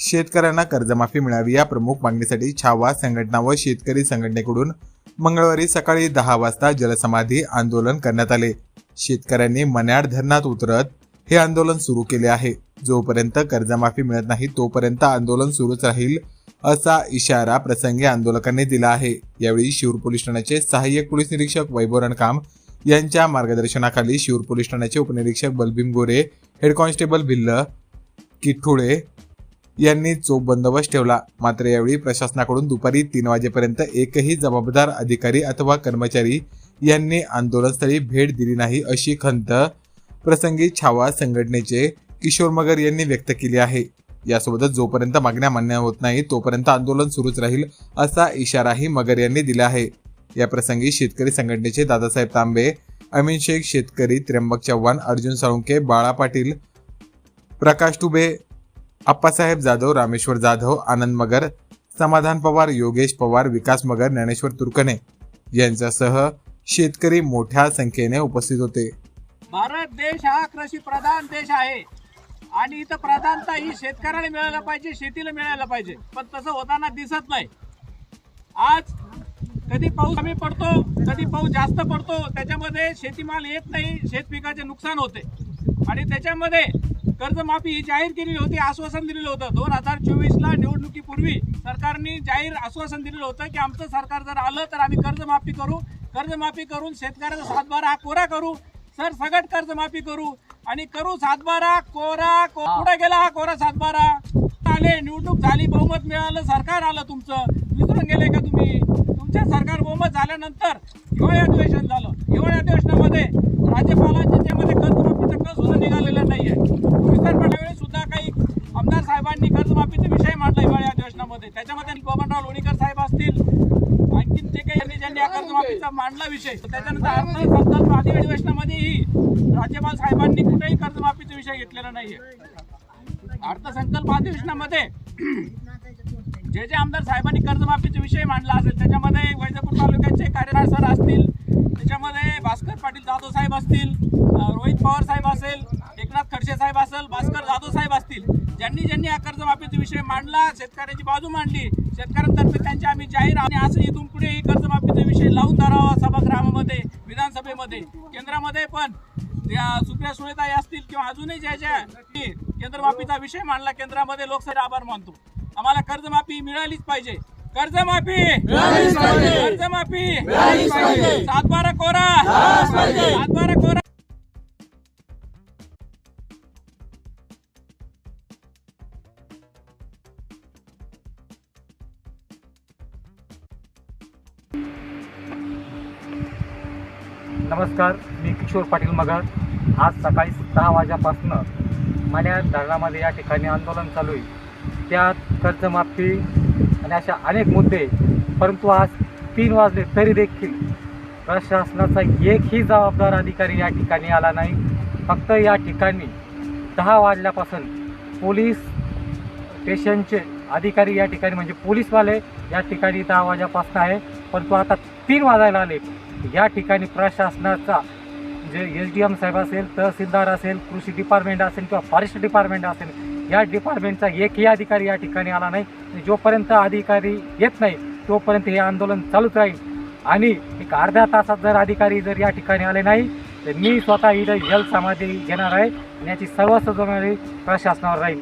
शेतकऱ्यांना कर्जमाफी मिळावी या प्रमुख मागणीसाठी छावा संघटना व शेतकरी संघटनेकडून मंगळवारी सकाळी दहा वाजता जलसमाधी आंदोलन करण्यात आले. शेतकऱ्यांनी मन्याड धरणात उतरत हे आंदोलन सुरू केले आहे. जोपर्यंत कर्जमाफी मिळत नाही तोपर्यंत आंदोलन सुरूच राहील असा इशारा प्रसंगी आंदोलकांनी दिला आहे. यावेळी शिरूर पोलीस ठाण्याचे सहाय्यक पोलीस निरीक्षक वैभव रणकाम यांच्या मार्गदर्शनाखाली शिरूर पोलीस ठाण्याचे उपनिरीक्षक बलभीम गोरे हेड कॉन्स्टेबल भिल्ल किठुळे यांनी चोख बंदोबस्त ठेवला. मात्र यावेळी प्रशासनाकडून दुपारी तीन वाजेपर्यंत एकही जबाबदार अधिकारी अथवा कर्मचारी यांनी आंदोलनस्थळी भेट दिली नाही अशी खंत प्रसंगी छावा संघटनेचे किशोर मगर यांनी व्यक्त केली आहे. यासोबतच जोपर्यंत मागण्या मान्य होत नाही तोपर्यंत आंदोलन सुरूच राहील असा इशाराही मगर यांनी दिला आहे. या प्रसंगी शेतकरी संघटनेचे दादासाहेब तांबे अमीन शेख शेतकरी त्र्यंबक चव्हाण अर्जुन साळुंके बाळा पाटील प्रकाश टुबे अप्पासाहेब जाधव रामेश्वर जाधव आनंद मगर समाधान पवार योगेश पवार विकास मगर ज्ञानेश्वर तुर्कणे यांच्यासह शेतकरी मोठ्या संख्येने उपस्थित होते. भारत देश हा कृषी प्रधान देश आहे. आणि इथं प्रधानता ही शेतकऱ्याला मिळायला पाहिजे शेतीला मिळायला पाहिजे. पण तसं होताना दिसत नाही. आज कधी पाऊस कमी पडतो कधी पाऊस जास्त पडतो त्याच्यामध्ये शेतीमाल येत नाही शेत पिकाचे नुकसान होते. आणि त्याच्यामध्ये कर्जमाफी ही जाहीर केलेली होती आश्वासन दिलेलं होतं. दोन हजार चोवीसला निवडणुकीपूर्वी सरकारने जाहीर आश्वासन दिलेलं होतं की आमचं सरकार जर आलं तर आम्ही कर्जमाफी करू. कर्जमाफी करून शेतकऱ्याचा सातबारा हा कोरा करू. सर सगट कर्जमाफी करू. आणि करू सातबारा कोरा को- कुठे गेला हा कोरा सातबारा? आले निवडणूक झाली बहुमत मिळालं सरकार आलं तुमचं. विसरून गेले का तुम्ही? तुमचे सरकार बहुमत झाल्यानंतर अधिवेशन झालं साहेबांनी कर्जमाफीचा विषय मांडला हिवाळी अधिवेशनामध्ये. त्याच्यामध्ये बबनराव लोणीकर साहेब असतील. आणखीन जे काही यांनी ज्यांनी या कर्जमाफीचा मांडला विषय त्याच्यानंतर अर्थसंकल्प अधिवेशनामध्येही राज्यपाल साहेबांनी कुठेही कर्जमाफीचा विषय घेतलेला नाहीये. अर्थसंकल्प अधिवेशनामध्ये जे जे आमदार साहेबांनी कर्जमाफीचा विषय मांडला असेल त्याच्यामध्ये वैजापूर तालुक्याचे कार्यकार सर असतील त्याच्यामध्ये भास्कर पाटील जाधव साहेब असतील रोहित पवार साहेब असेल एकनाथ खडसे साहेब असेल भास्कर जाधव साहेब असतील ज्यांनी ज्यांनी हा कर्जमाफीचा विषय मांडला शेतकऱ्याची बाजू मांडली शेतकऱ्यांतर्फे त्यांचे आम्ही जाहीर आणि असं इथून पुढे ही कर्जमाफीचा विषय लावून धरावा सभागृहामध्ये विधानसभेमध्ये केंद्रामध्ये. पण त्या सुप्रिया सुळेताई असतील किंवा अजूनही ज्या ज्या केंद्रमाफीचा विषय मांडला केंद्रामध्ये लोकसभा आभार मानतो. आम्हाला कर्जमाफी मिळालीच पाहिजे. कर्जमाफी! कर्जमाफी! सातबारा कोरा! सातबारा कोरा! नमस्कार मी किशोर पाटील मगर. आज सकाळी दहा वाजल्यापासून मान्या धरणामध्ये या ठिकाणी आंदोलन चालू आहे. त्यात कर्जमाफी आणि अशा अनेक मुद्दे परंतु आज तीन वाजले तरी देखील प्रशासनाचा एकही जबाबदार अधिकारी या ठिकाणी आला नाही. फक्त या ठिकाणी दहा वाजल्यापासून पोलीस स्टेशनचे अधिकारी या ठिकाणी म्हणजे पोलीसवाले या ठिकाणी दहा वाजेपासून आहे. परंतु आता तीन वाजायला आले. या ठिकाणी प्रशासनाचा जे एस डी एम साहेब असेल तहसीलदार असेल कृषी डिपार्टमेंट असेल किंवा फॉरेस्ट डिपार्टमेंट असेल या डिपार्टमेंटचा एकही अधिकारी या ठिकाणी आला नाही. जोपर्यंत अधिकारी येत नाही तोपर्यंत हे आंदोलन चालूच राहील. आणि एक अर्ध्या तासात जर अधिकारी जर या ठिकाणी आले नाही तर मी स्वतः इथं जल समाधी घेणार आहे. आणि याची सर्वस्व जबाबदारी प्रशासनावर राहील.